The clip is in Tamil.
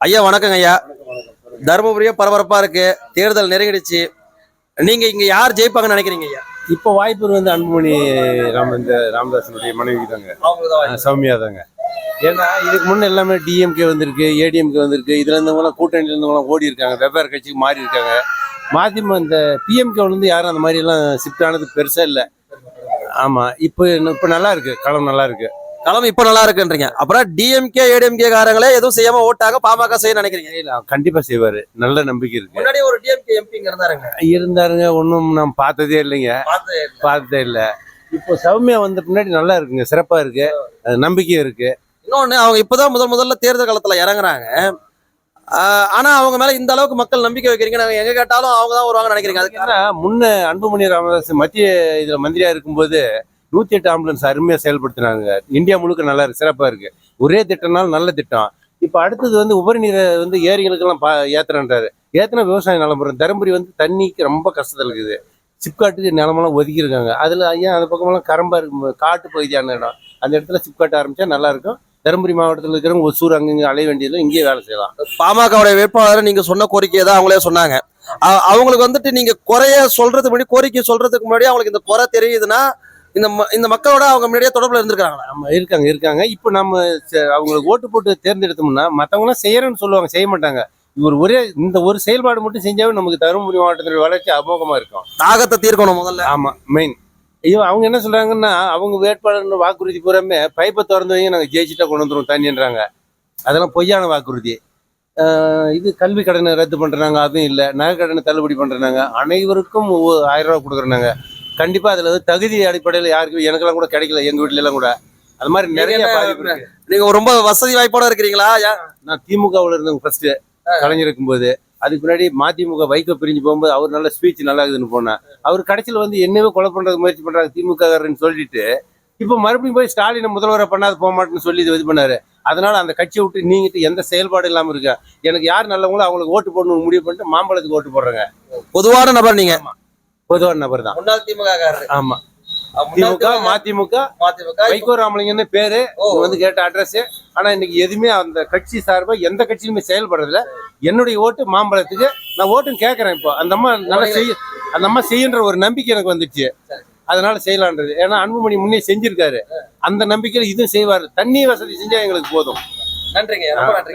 ஐயா வணக்கங்க ஐயா. தருமபுரியும் பரபரப்பா இருக்கு. தேர்தல் நெருங்கிடுச்சு. நீங்க இங்க யார் ஜெயிப்பாங்கன்னு நினைக்கிறீங்க ஐயா? இப்போ வாய்ப்பு வந்து அன்புமணி ராம இந்த ராமதாசனுடைய மனைவி தாங்க. சௌமியா தாங்க. ஏன்னா இதுக்கு முன்ன எல்லாமே டிஎம்கே வந்திருக்கு ஏடிஎம்கே வந்திருக்கு. இதுல இருந்தவங்களாம் கூட்டணியில இருந்தவங்களாம் ஓடி இருக்காங்க. வெவ்வேறு கட்சிக்கு மாறி இருக்காங்க. மதிமுக இந்த பிஎம்கே வந்து யாரும் அந்த மாதிரி எல்லாம் ஷிஃப்ட் ஆனது பெருசா இல்லை. ஆமா இப்போ இப்போ நல்லா இருக்கு. களம் நல்லா இருக்கு. களம் இப்ப நல்லா இருக்குன்றீங்க. அப்புறம் டிஎம்கே ஏடிஎம்கே காரங்களே எதுவும் செய்யாம ஓட்டாங்க பாமக செய்ய நினைக்கிறீங்க? கண்டிப்பா செய்வாரு. நல்ல நம்பிக்கை இருக்கு. முன்னாடி ஒரு டிஎம்கே எம்பிங்க இருந்தாருங்க. இருந்தாருங்க ஒன்றும் நான் பார்த்ததே இல்லைங்க. பார்த்து பார்த்ததே இல்லை. இப்போ சௌமியா வந்த பின்னாடி நல்லா இருக்குங்க சிறப்பா இருக்கு. அது நம்பிக்கை இருக்கு. இன்னொன்னு அவங்க இப்பதான் முதல் முதல்ல தேர்தல் காலத்துல இறங்குறாங்க. ஆனா அவங்க மேல இந்த அளவுக்கு மக்கள் நம்பிக்கை வைக்கிறீங்க. நாங்க எங்க கேட்டாலும் அவங்க தான் வருவாங்க நினைக்கிறீங்க. அதுக்கு முன்ன அன்புமணி ராமதாஸ் மத்திய இதுல மந்திரியா இருக்கும்போது நூற்றி எட்டு ஆம்புலன்ஸ் அருமையாக செயல்படுத்தினாங்க. இந்தியா முழுக்க நல்லா இருக்கு இருக்கு. ஒரே திட்டம்னாலும் நல்ல திட்டம். இப்போ அடுத்தது வந்து உபரி நீரை வந்து ஏரிகளுக்கெல்லாம் பா ஏற்றுறன்றாரு ஏத்துனா விவசாயம் நிலம்புறம் தருமபுரி வந்து தண்ணிக்கு ரொம்ப கஷ்டத்தில் இருக்குது. சிப்காட்டுக்கு நிலமெல்லாம் ஒதுக்கி இருக்காங்க ஏன் ஐயா அந்த பக்கமெல்லாம் கரம்பா இருக்கும் காட்டு பகுதியான இடம். அந்த இடத்துல சிப்காட் ஆரம்பிச்சா நல்லாயிருக்கும் தருமபுரி மாவட்டத்தில் இருக்கிறவங்க ஒசூர் அங்கங்கே அலைய வேண்டியதில்லை இங்கேயே வேலை செய்யலாம். பாமகவுடைய வேட்பாளர் நீங்கள் சொன்ன கோரிக்கையை தான் அவங்களே சொன்னாங்க. அ- அவங்களுக்கு வந்துட்டு நீங்கள் குறைய சொல்கிறதுக்கு முன்னாடி கோரிக்கை சொல்கிறதுக்கு முன்னாடி அவங்களுக்கு இந்த குறை தெரியுதுன்னா இந்த இந்த மக்களோட அவங்க முன்னாடியே தொடர்புல இருந்திருக்காங்களா ஆமா இருக்காங்க இருக்காங்க. இப்போ நம்ம அவங்களுக்கு ஓட்டு போட்டு தேர்ந்தெடுத்தோம்னா மற்றவங்களாம் செய்யறேன்னு சொல்லுவாங்க செய்ய மாட்டாங்க. இவர் ஒரே இந்த ஒரு செயல்பாடு மட்டும் செஞ்சாவே நமக்கு தருமபுரி மாவட்டத்தில் வளர்ச்சி அமோகமா இருக்கும். தாகத்தை தீர்க்கணும் முதல்ல. ஆமா மெயின் ஐயோ அவங்க என்ன சொல்றாங்கன்னா அவங்க வேட்பாளர் வாக்குறுதி பூராமே பைப்பை திறந்து வைங்க நாங்கள் ஜெயிச்சுட்டா கொண்டு வந்துருவோம் தண்ணின்றாங்க. அதெல்லாம் பொய்யான வாக்குறுதி. ஆஹ் இது கல்வி கடனை ரத்து பண்றாங்க அதுவும் இல்லை. நகை கடனை தள்ளுபடி பண்றாங்க. அனைவருக்கும் ஆயிரம் ரூபாய் கொடுக்குறாங்க. கண்டிப்பா அதுல வந்து தகுதி அடிப்படையில் யாருக்கும் எனக்கெல்லாம் கூட கிடைக்கல எங்க வீட்ல எல்லாம் கூட. அது மாதிரி நிறைய நீங்க என்ன பாதிப்பு இருக்கு. நீங்க ரொம்ப வசதி வாய்ப்போட இருக்கிறீங்களா? யா- நான் திமுகவில் இருந்தேன் ஃபர்ஸ்ட் கலைஞர் இருக்கும்போது அதுக்கு முன்னாடி மதிமுக வைகோ பிரிஞ்சு போகும்போது அவர் நல்ல ஸ்பீச் நல்லா இருக்குதுன்னு போனேன் அவர் கடைசியில் வந்து என்னவே கொலை பண்றதுக்கு முயற்சி பண்றாங்க திமுக சொல்லிட்டு. இப்போ மறுபடியும் போய் ஸ்டாலினை முதல்வரை பண்ணாது போக மாட்டேன்னு சொல்லி இது இது பண்ணாரு. அதனால அந்த கட்சியை விட்டு நீங்கிட்டு எந்த செயல்பாடு இல்லாம இருக்க? எனக்கு யார் நல்லவங்களோ அவங்களுக்கு ஓட்டு போடணும்னு முடிவு பண்ணிட்டு மாம்பழத்துக்கு ஓட்டு போடுறாங்க. பொதுவான நபர் நீங்க. பொதுவான நபர் தான். முன்னாள் திமுக ஆமா. திமுக மதிமுக வைகோ ராமலிங்கன்னு பேரு. வந்து கேட்ட அட்ரஸ் ஆனா இன்னைக்கு எதுவுமே அந்த கட்சி சார்பா எந்த கட்சியிலுமே செயல்படுறதில்ல. என்னுடைய ஓட்டு மாம்பழத்துக்கு நான் ஓட்டும் கேட்கறேன் இப்போ. அந்த அம்மா நல்லா செய்ய அந்த அம்மா செய்யுன்ற ஒரு நம்பிக்கை எனக்கு வந்துச்சு. அதனால செய்யலான்றது. ஏன்னா அன்புமணி முன்னே செஞ்சிருக்காரு. அந்த நம்பிக்கையில இதுவும் செய்வாரு. தண்ணி வசதி செஞ்சா எங்களுக்கு போதும். நன்றிங்க. ரொம்ப நன்றி.